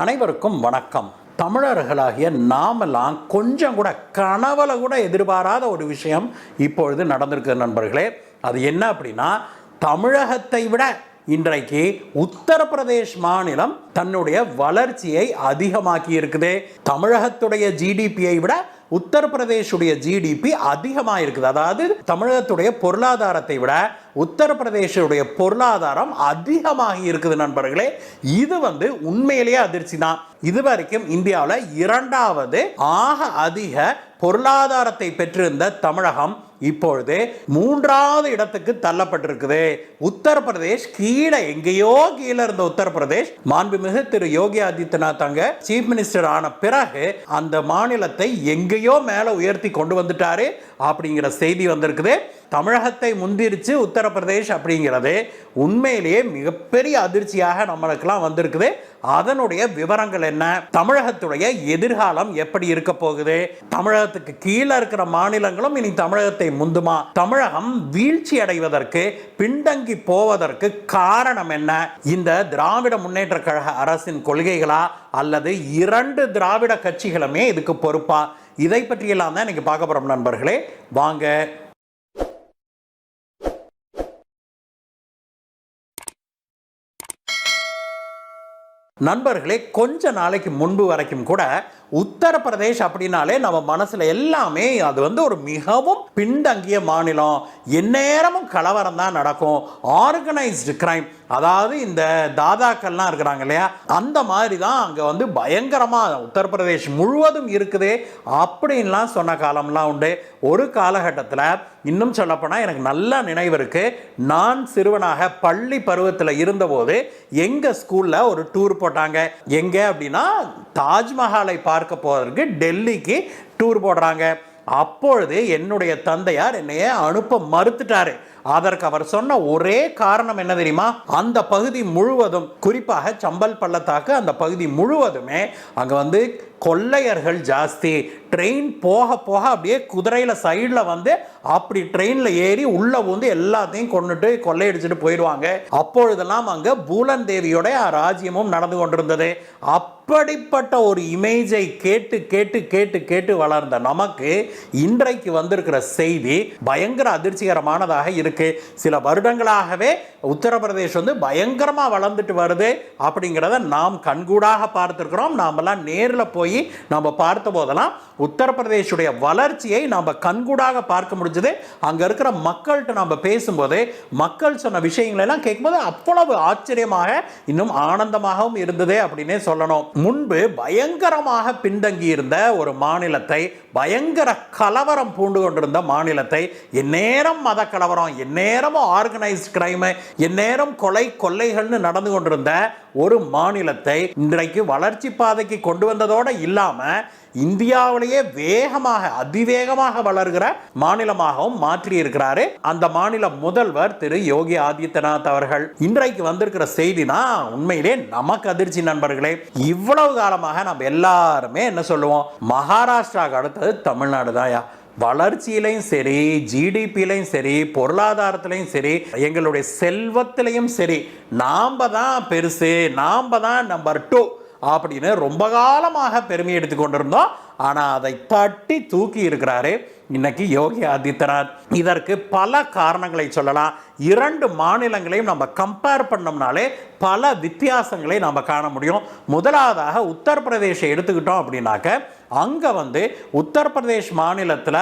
அனைவருக்கும் வணக்கம். தமிழர்களாகிய நாமெல்லாம் கொஞ்சம் கூட கனவுல கூட எதிர்பாராத ஒரு விஷயம் இப்பொழுது நடந்திருக்கு நண்பர்களே. அது என்ன அப்படின்னா தமிழகத்தை விட இன்றைக்கு உத்தரப்பிரதேஷ் மாநிலம் தன்னுடைய வளர்ச்சியை அதிகமாக்கி இருக்குது தமிழகத்துடைய ஜிடிபியை விட உத்தரப்பிரதேஷுடைய ஜிடிபி அதிகமாக இருக்குது அதாவது தமிழகத்துடைய பொருளாதாரத்தை விட உத்தரப்பிரதேஷுடைய பொருளாதாரம் அதிகமாகி இருக்குது நண்பர்களே. இது வந்து உண்மையிலேயே அதிர்ச்சி தான். இதுவரைக்கும் இந்தியாவில் இரண்டாவது ஆக அதிக பொருளாதாரத்தை பெற்றிருந்த தமிழகம் இப்பொழுது மூன்றாவது இடத்துக்கு தள்ளப்பட்டிருக்குது. உத்தரப்பிரதேஷ் கீழே எங்கேயோ கீழே இருந்த உத்தரப்பிரதேஷ். மாண்புமிகு திரு யோகி ஆதித்யநாத் அங்க சீஃப் மினிஸ்டர் ஆன பிறகு அந்த மாநிலத்தை எங்கேயோ மேலே உயர்த்தி கொண்டு வந்துட்டாரு அப்படிங்கிற செய்தி வந்திருக்குது. தமிழகத்தை முந்திருச்சு உத்தரப்பிரதேஷ் அப்படிங்கிறது உண்மையிலேயே மிகப்பெரிய அதிர்ச்சியாக நம்மளுக்கெல்லாம் வந்திருக்குது. அதனுடைய விவரங்கள் என்ன? தமிழகத்துடைய எதிர்காலம் எப்படி இருக்க போகுது? தமிழகத்துக்கு கீழே இருக்கிற மாநிலங்களும் இனி தமிழகத்தை முந்துமா? தமிழகம் வீழ்ச்சி அடைவதற்கு பின்தங்கி போவதற்கு காரணம் என்ன? இந்த திராவிட முன்னேற்ற கழக அரசின் கொள்கைகளா? அல்லது இரண்டு திராவிட கட்சிகளுமே இதுக்கு பொறுப்பா? இதை பற்றியெல்லாம் தான் இன்னைக்கு பார்க்க போறோம் நண்பர்களே. வாங்க நண்பர்களே கொஞ்ச நாளைக்கு முன்பு வரைக்கும் கூட உத்தரப்பிரதேஷ் அப்படின்னாலே நம்ம மனசில் எல்லாமே அது வந்து ஒரு மிகவும் பின்தங்கிய மாநிலம். எந்நேரமும் கலவரம் தான் நடக்கும். ஆர்கனைஸ்டு கிரைம் அதாவது இந்த தாதாக்கள்லாம் இருக்கிறாங்க இல்லையா? அந்த மாதிரி தான் அங்கே வந்து பயங்கரமாக உத்தரப்பிரதேஷ் முழுவதும் இருக்குது. அப்படின்லாம் சொன்ன காலம்லாம் உண்டு. ஒரு காலகட்டத்தில் இன்னும் சொல்லப்போனால் எனக்கு நல்ல நினைவு இருக்குது நான் சிறுவனாக பள்ளி பருவத்தில் இருந்தபோது எங்கள் ஸ்கூலில் ஒரு டூர் போட்டாங்க. எங்கே அப்படின்னா தாஜ்மஹாலை பார்க்க போவதற்கு டெல்லிக்கு டூர் போடுறாங்க. அப்பொழுது என்னுடைய தந்தையார் என்னைய அனுப்ப மறுத்துட்டாரு. அதற்கு அவர் சொன்ன ஒரே காரணம் என்ன தெரியுமா? அந்த பகுதி முழுவதும் குறிப்பாக சம்பல் பள்ளத்தாக்கு அந்த பகுதி முழுவதுமே அங்கே வந்து கொள்ளையர்கள் ஜாஸ்தி. ட்ரெயின் போக போக அப்படியே குதிரையில் சைடில் வந்து அப்படி ட்ரெயினில் ஏறி உள்ளே வந்து எல்லாத்தையும் கொண்டுட்டு கொள்ளையடிச்சிட்டு போயிடுவாங்க. அப்பொழுதெல்லாம் அங்கே பூலன் தேவியோட ராஜ்யமும் நடந்து கொண்டிருந்தது. அப்படிப்பட்ட ஒரு இமேஜை கேட்டு கேட்டு கேட்டு கேட்டு வளர்ந்த நமக்கு இன்றைக்கு வந்திருக்கிற செய்தி பயங்கர அதிர்ச்சிகரமானதாக இருக்கு. சில வருடங்களாகவே உத்தரப்பிரதேஷ் வந்து பயங்கரமா வளர்ந்துட்டு வருது அப்படிங்கிறத நாம் கண்கூடாக பார்த்துருக்கிறோம். நாமெல்லாம் நேரில் போய் நம்ம பார்த்த போதெல்லாம் உத்தரப்பிரதேஷுடைய வளர்ச்சியை நாம் கண்கூடாக பார்க்க முடிஞ்சது. அங்கே இருக்கிற மக்கள்கிட்ட நம்ம பேசும்போது மக்கள் சொன்ன விஷயங்களெல்லாம் கேட்கும்போது அவ்வளவு ஆச்சரியமாக இன்னும் ஆனந்தமாகவும் இருந்தது அப்படின்னே சொல்லணும். முன்பு பயங்கரமாக பின்தங்கி இருந்த ஒரு மாநிலத்தை பயங்கர கலவரம் பூண்டு கொண்டிருந்த மாநிலத்தை எந்நேரம் மத கலவரம் எந்நேரமும் ஆர்கனைஸ்ட் கிரைமு எந்நேரம் கொலை கொள்ளைகள்னு நடந்து கொண்டிருந்த ஒரு மாநிலத்தை இன்றைக்கு வளர்ச்சி பாதைக்கு கொண்டு வந்ததோடு இல்லாமல் இந்தியாவிலேயே வேகமாக அதிவேகமாக வளர்கிற மாநிலமாகவும் மாற்றி இருக்கிறாரு அந்த மாநில முதல்வர் திரு யோகி ஆதித்யநாத் அவர்கள். இன்றைக்கு வந்திருக்கிற செய்தினா உண்மையிலே நமக்கு அதிர்ச்சி நண்பர்களே. இவ்வளவு காலமாக நம்ம எல்லாருமே என்ன சொல்லுவோம்? மகாராஷ்டிராவுக்கு அடுத்தது தமிழ்நாடு தான்யா. வளர்ச்சியிலையும் சரி ஜிடிபிலையும் சரி பொருளாதாரத்திலையும் சரி எங்களுடைய செல்வத்திலையும் சரி நாம் தான் பெருசு நாம் தான் நம்பர் டூ அப்படின்னு ரொம்ப காலமாக பெருமை எடுத்து கொண்டிருந்தோம். ஆனால் அதை தட்டி தூக்கி இருக்கிறாரு இன்னைக்கு யோகி ஆதித்யநாத். இதற்கு பல காரணங்களை சொல்லலாம். இரண்டு மாநிலங்களையும் நம்ம கம்பேர் பண்ணோம்னாலே பல வித்தியாசங்களை நம்ம காண முடியும். முதலாவதாக உத்தரப்பிரதேசை எடுத்துக்கிட்டோம் அப்படின்னாக்க அங்கே வந்து உத்தரப்பிரதேஷ் மாநிலத்தில்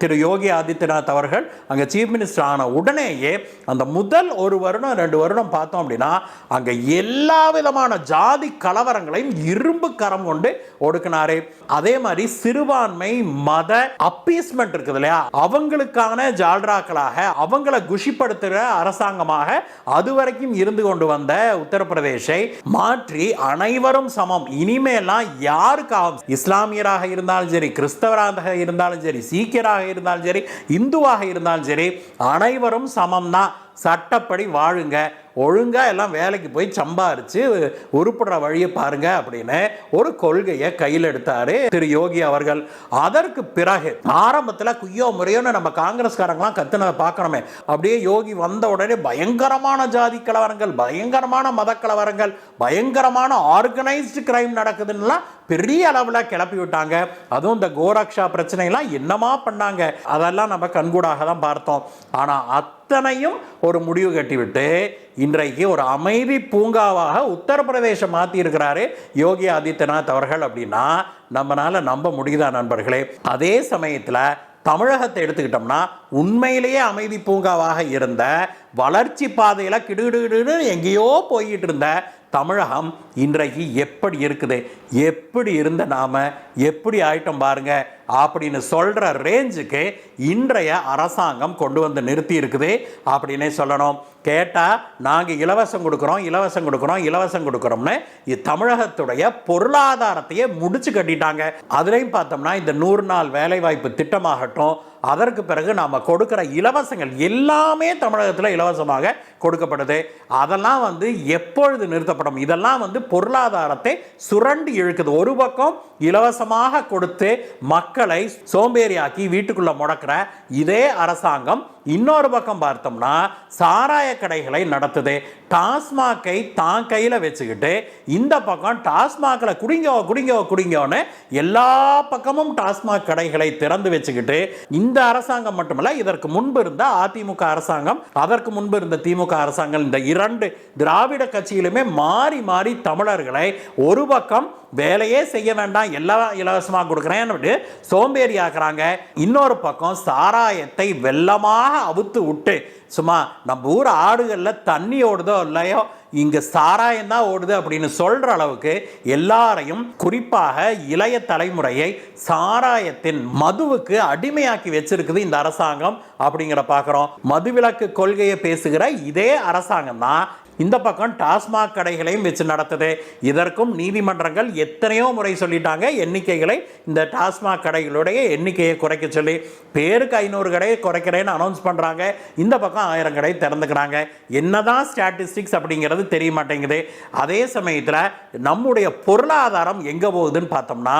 திரு யோகி ஆதித்யநாத் அவர்கள் அங்கே சீஃப் மினிஸ்டர் ஆன உடனேயே அந்த முதல் ஒரு வருடம் ரெண்டு வருடம் பார்த்தோம் அப்படின்னா அங்கே எல்லா விதமான ஜாதி கலவரங்களையும் இரும்பு கரம் கொண்டு ஒடுக்கினாரு. அதே மாதிரி சிறுபான்மை மத அப்பீஸ்மெண்ட் இருக்குது இல்லையா? அவங்களுக்கான ஜால்ராக்களாக அவங்கள குஷிப்படுத்துகிற அரசாங்கமாக அது வரைக்கும் இருந்து கொண்டு வந்த உத்தரப்பிரதேசை மாற்றி அனைவரும் சமம். இனிமேலாம் யாருக்காகவும் இஸ்லாமியராக இருந்தாலும் சரி கிறிஸ்தவராக இருந்தாலும் சரி சீக்கியராக இருந்தாலும் சரி இந்துவாக இருந்தாலும் சரி அனைவரும் சமம் தான் சட்டப்படி வாழுங்க. ஒழுங்காக எல்லாம் வேலைக்கு போய் சம்பாரித்து உருப்படுற வழியை பாருங்க அப்படின்னு ஒரு கொள்கையை கையில் எடுத்தார் திரு யோகி அவர்கள். அதற்கு பிறகு ஆரம்பத்தில் குய்யோ முறையோன்னு நம்ம காங்கிரஸ்காரங்களாம் கத்துனதை பார்க்கணுமே. அப்படியே யோகி வந்த உடனே பயங்கரமான ஜாதி கலவரங்கள் பயங்கரமான மத கலவரங்கள் பயங்கரமான ஆர்கனைஸ்டு கிரைம் நடக்குதுன்னுலாம் பெரிய அளவில் கிளப்பி விட்டாங்க. அதுவும் இந்த கோரக்ஷா பிரச்சனைலாம் என்னமா பண்ணாங்க? அதெல்லாம் நம்ம கண்கூடாக தான் பார்த்தோம். ஆனால் அத்தனையும் ஒரு முடிவு கட்டிவிட்டு இன்றைக்கு ஒரு அமைதி பூங்காவாக உத்தரப்பிரதேசம் மாற்றியிருக்கிறாரு யோகி ஆதித்யநாத் அவர்கள் அப்படின்னா நம்மளால நம்ப முடியுதா நண்பர்களே? அதே சமயத்தில் தமிழகத்தை எடுத்துக்கிட்டோம்னா உண்மையிலேயே அமைதி பூங்காவாக இருந்த வளர்ச்சி பாதையில் கிடுகிடுகிடுன்னு எங்கேயோ போய்கிட்டு இருந்த தமிழகம் இன்றைக்கு எப்படி இருக்குது? எப்படி இருந்த நாம்? எப்படி ஆயிட்டோம் பாருங்க. அப்படின்னு சொல்கிற ரேஞ்சுக்கு இன்றைய அரசாங்கம் கொண்டு வந்து நிறுத்தி இருக்குது. அப்படின்னே சொல்லணும். கேட்டால் நாங்கள் இலவசம் கொடுக்குறோம் இலவசம் கொடுக்குறோம் இலவசம் கொடுக்குறோம்னு தமிழகத்துடைய பொருளாதாரத்தையே முடிச்சு கட்டிட்டாங்க. அதுலேயும் பார்த்தோம்னா இந்த நூறு நாள் வேலைவாய்ப்பு திட்டமாகட்டும் அதற்கு பிறகு நாம் கொடுக்குற இலவசங்கள் எல்லாமே தமிழகத்தில் இலவசமாக கொடுக்கப்படுது. அதெல்லாம் வந்து எப்பொழுது நிறுத்தப்படும்? இதெல்லாம் வந்து பொருளாதாரத்தை சுரண்டி இழுக்குது. ஒரு பக்கம் இலவசமாக கொடுத்து மக்களை சோம்பேறியாக்கி வீட்டுக்குள்ளே முடக்கிற இதே அரசாங்கம் இன்னொரு பக்கம் பார்த்தோம்னா சாராய கடைகளை நடத்துது டாஸ்மாக்கை தான் கையில் வச்சுக்கிட்டு இந்த பக்கம் டாஸ்மாகில் குடிங்கோ குடிங்கோ குடிங்கோன்னு எல்லா பக்கமும் டாஸ்மாக் கடைகளை திறந்து வச்சுக்கிட்டு இந்த அரசாங்கம் மட்டுமல்ல இதற்கு முன்பு இருந்த அதிமுக அரசாங்கம் அதற்கு முன்பு இருந்த திமுக அரசாங்கம் இந்த இரண்டு திராவிட கட்சியிலுமே மாறி மாறி தமிழர்களை ஒரு பக்கம் வேலையே செய்ய வேண்டாம் எல்லாம் இலவசமாக கொடுக்குறேன்னு சோம்பேறி ஆக்குறாங்க இன்னொரு பக்கம் சாராயத்தை வெள்ளமாக அவுத்து விட்டு சும்மா நம்ம ஊர் ஆடுகளில் தண்ணி ஓடுதோ இல்லையோ இங்கே சாராயம் தான் ஓடுது அப்படின்னு சொல்கிற அளவுக்கு எல்லாரையும் குறிப்பாக இளைய தலைமுறையை சாராயத்தின் மதுவுக்கு அடிமையாக்கி வச்சிருக்குது இந்த அரசாங்கம் அப்படிங்கிற பார்க்குறோம். மதுவிலக்கு கொள்கையை பேசுகிற இதே அரசாங்கம் தான் இந்த பக்கம் டாஸ்மாக் கடைகளையும் வச்சு நடத்துது. இதற்கும் நீதிமன்றங்கள் எத்தனையோ முறை சொல்லிட்டாங்க. எண்ணிக்கைகளை இந்த டாஸ்மாக் கடைகளுடைய எண்ணிக்கையை குறைக்க சொல்லி பேருக்கு ஐநூறு கடையை குறைக்கிறேன்னு அனௌன்ஸ் பண்ணுறாங்க இந்த பக்கம் ஆயிரம் கடை திறந்துக்கிறாங்க. என்னதான் ஸ்டாட்டிஸ்டிக்ஸ் அப்படிங்கிறது தெரிய மாட்டேங்குது. அதே சமயத்தில் நம்முடைய பொருளாதாரம் எங்கே போகுதுன்னு பார்த்தோம்னா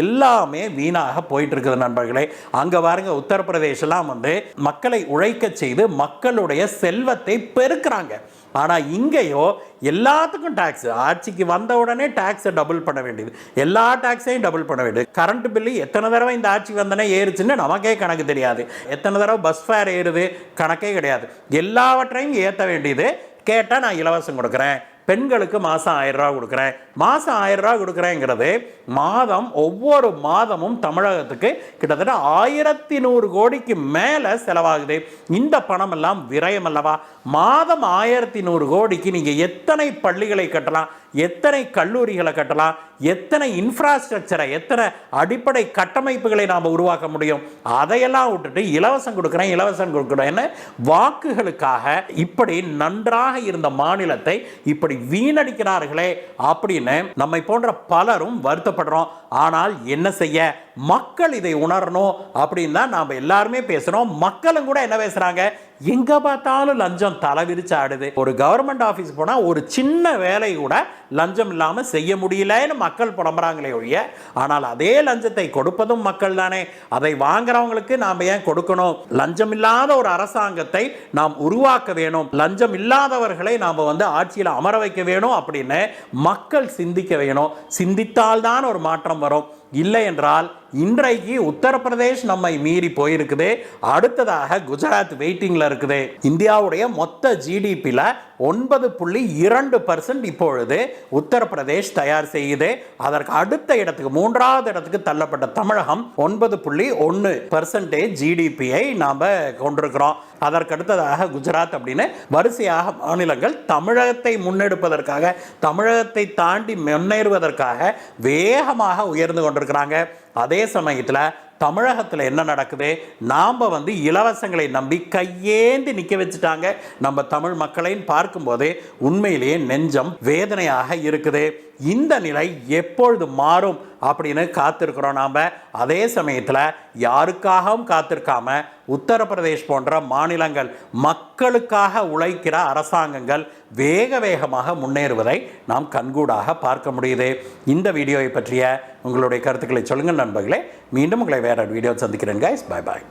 எல்லாமே வீணாக போயிட்டு இருக்குது நண்பர்களே. அங்கே பாருங்க உத்தரப்பிரதேசலாம் வந்து மக்களை உழைக்க செய்து மக்களுடைய செல்வத்தை பெருக்கிறாங்க. ஆனால் இங்கேயோ எல்லாத்துக்கும் டேக்ஸ் ஆட்சிக்கு வந்த உடனே டேக்ஸை டபுள் பண்ண வேண்டியது. எல்லா டேக்ஸையும் டபுள் பண்ண வேண்டியது. கரண்ட் பில்லு எத்தனை தடவை இந்த ஆட்சிக்கு வந்தனே ஏறுச்சுன்னு நமக்கே கணக்கு தெரியாது. எத்தனை தடவை பஸ் ஃபேர் ஏறுது கணக்கே கிடையாது. எல்லாவற்றையும் ஏற்ற வேண்டியது. கேட்டால் நான் இலவசம் கொடுக்குறேன். பெண்களுக்கு மாதம் ஆயிரம் ரூபா கொடுக்குறேன். மாதம் ஆயிரம் ரூபா கொடுக்குறேங்கிறது மாதம் ஒவ்வொரு மாதமும் தமிழகத்துக்கு கிட்டத்தட்ட ஆயிரத்தி நூறு கோடிக்கு மேலே செலவாகுது. இந்த பணம் எல்லாம் விரயம் அல்லவா? மாதம் ஆயிரத்தி நூறு கோடிக்கு நீங்கள் எத்தனை பள்ளிகளை கட்டலாம்? எத்தனை கல்லூரிகளை கட்டலாம்? எத்தனை இன்ஃப்ராஸ்ட்ரக்சரை எத்தனை அடிப்படை கட்டமைப்புகளை நாம் உருவாக்க முடியும்? அதையெல்லாம் விட்டுட்டு இலவசம் கொடுக்குறேன் இலவசம் கொடுக்குறேன்னு வாக்குகளுக்காக இப்படி நன்றாக இருந்த மாநிலத்தை இப்படி வீணடிக்கிறார்களே அப்படின்னு நம்மை போன்ற பலரும் வருத்தப்படுறோம். ஆனால் என்ன செய்ய? மக்கள் இதை உணரணும் அப்படின்னு தான் நாம் எல்லாருமே பேசுகிறோம் மக்களும் கூட என்ன பேசுகிறாங்க எங்கே பார்த்தாலும் லஞ்சம் தலை விரிச்சு ஆடுது. ஒரு கவர்மெண்ட் ஆஃபீஸ் போனால் ஒரு சின்ன வேலை கூட லஞ்சம் இல்லாமல் செய்ய முடியலன்னு மக்கள் புலம்புறாங்களே ஒழிய ஆனால் அதே லஞ்சத்தை கொடுப்பதும் மக்கள் தானே. அதை வாங்குறவங்களுக்கு நாம் ஏன் கொடுக்கணும்? லஞ்சம் இல்லாத ஒரு அரசாங்கத்தை நாம் உருவாக்க வேணும். லஞ்சம் இல்லாதவர்களை நாம் வந்து ஆட்சியில் அமர வைக்க வேணும் அப்படின்னு மக்கள் சிந்திக்க வேணும். சிந்தித்தால்தான் ஒரு மாற்றம் வரும். இல்லை என்றால் இன்றைக்கு உத்தரப்பிரதேஷ் நம்மை மீறி போயிருக்குது. அடுத்ததாக குஜராத் வெயிட்டிங்கில் இருக்குது. இந்தியாவுடைய மொத்த ஜிடிபியில் ஒன்பது புள்ளி இரண்டு பர்சன்ட் இப்பொழுது உத்தரப்பிரதேஷ் தயார் செய்யுது. அதற்கு அடுத்த இடத்துக்கு மூன்றாவது இடத்துக்கு தள்ளப்பட்ட தமிழகம் ஒன்பது புள்ளி ஒன்று பர்சன்டேஜ் ஜிடிபியை நாம் கொண்டிருக்கிறோம். அதற்கடுத்ததாக குஜராத் அப்படின்னு வரிசையாக மாநிலங்கள் தமிழகத்தை முன்னெடுப்பதற்காக தமிழகத்தை தாண்டி முன்னேறுவதற்காக வேகமாக உயர்ந்து கொண்டிருக்கிறாங்க. அதே சமயத்தில் தமிழகத்தில் என்ன நடக்குது? நாம் வந்து இலவசங்களை நம்பி கையேந்தி நிற்க வச்சுட்டாங்க. நம்ம தமிழ் மக்களையும் பார்க்கும்போது உண்மையிலேயே நெஞ்சம் வேதனையாக இருக்குது. இந்த நிலை எப்பொழுது மாறும் அப்படின்னு காத்திருக்கிறோம் நாம். அதே சமயத்தில் யாருக்காகவும் காத்திருக்காம உத்தரப்பிரதேஷ் போன்ற மாநிலங்கள் மக்களுக்காக உழைக்கிற அரசாங்கங்கள் வேக வேகமாக முன்னேறுவதை நாம் கண்கூடாக பார்க்க முடியுது. இந்த வீடியோவை பற்றிய உங்களுடைய கருத்துக்களை சொல்லுங்கள் நண்பர்களே. மீண்டும் உங்களை வேற வீடியோ சந்திக்கிறேன் கைஸ் பாய் பாய்